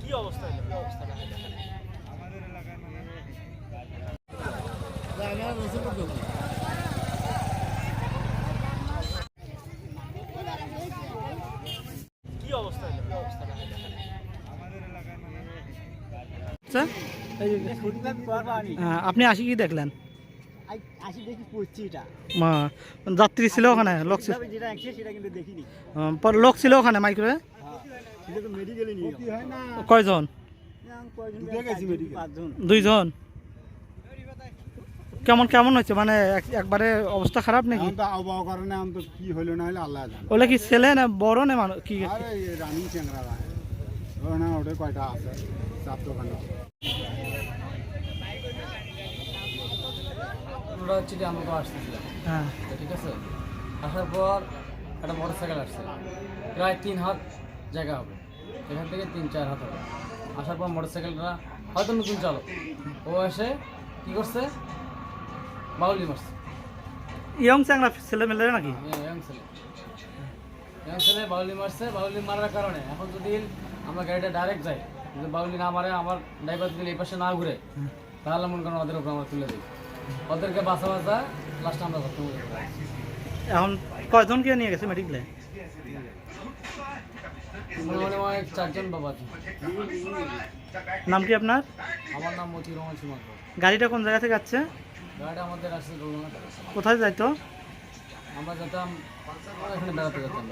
কি অবস্থা কি অবস্থা? এই হ্যাঁ, আপনি আসি কি দেখলেন? আসি দেখি পড়ছি এটা মা, যাত্রী ছিল ওখানে লোক ছিল। তবে যেটা একশো সেটা কিন্তু দেখিনি। আহ, পর লোক ছিল ওখানে মাইক্রোয়ে হ্যাঁ সেটা তো মেডিকেলে নিয়ে হয় না কয়জন? দুইজন? কেমন কেমন হচ্ছে মানে এক- একবারে অবস্থা খারাপ নাকি? আবহাওয়া কারণে কি হইল না হলে আল্লাহ জানে। ওগুলো কি ছেলে না বড় না মানুষ কি? আরে এই রানিং চ্যাংরা ওখানে ওটা কয়টা আছে? চাপ দোকানে। আমরা হচ্ছে আসতেছিলাম হ্যাঁ। ঠিক আছে? আসার পর একটা মোটর সাইকেল আসছে। প্রায় তিন হাত জায়গা হবে। এখান থেকে তিন চার হাত হবে। আসার পর মোটর সাইকেলটা হয়তো নতুন চালক। ও এসে কী করছে? বাউলি মারছে ইয়ং চ্যাংরা ছেলে মেলে নাকি? ইয়াং ছেলে। ইয়াং ছেলে বাউলি মারছে বাউলি মারার কারণে। এখন যদি আমরা গাড়িটা ডাইরেক্ট যাই যদি বাউলি না মারে আমার ড্রাইভার যদি এই পাশে না ঘুরে তাহলে মনে করেন ওদের উপর আমরা তুলে দিই। ওদেরকে বাঁচা বাঁচা লাস্টে আমরা ধরতে এখন কয়জনকে নিয়ে গেছে মেডিকেলে হয় চারজন বাবা নাম কি আপনার? আমার নাম মতি রহমান গাড়িটা কোন জায়গা থেকে যাচ্ছে গাড়িটা আমাদের আসছে কোথায় যাইতো? আমরা যেতাম এখানে বেড়াতে যেতাম।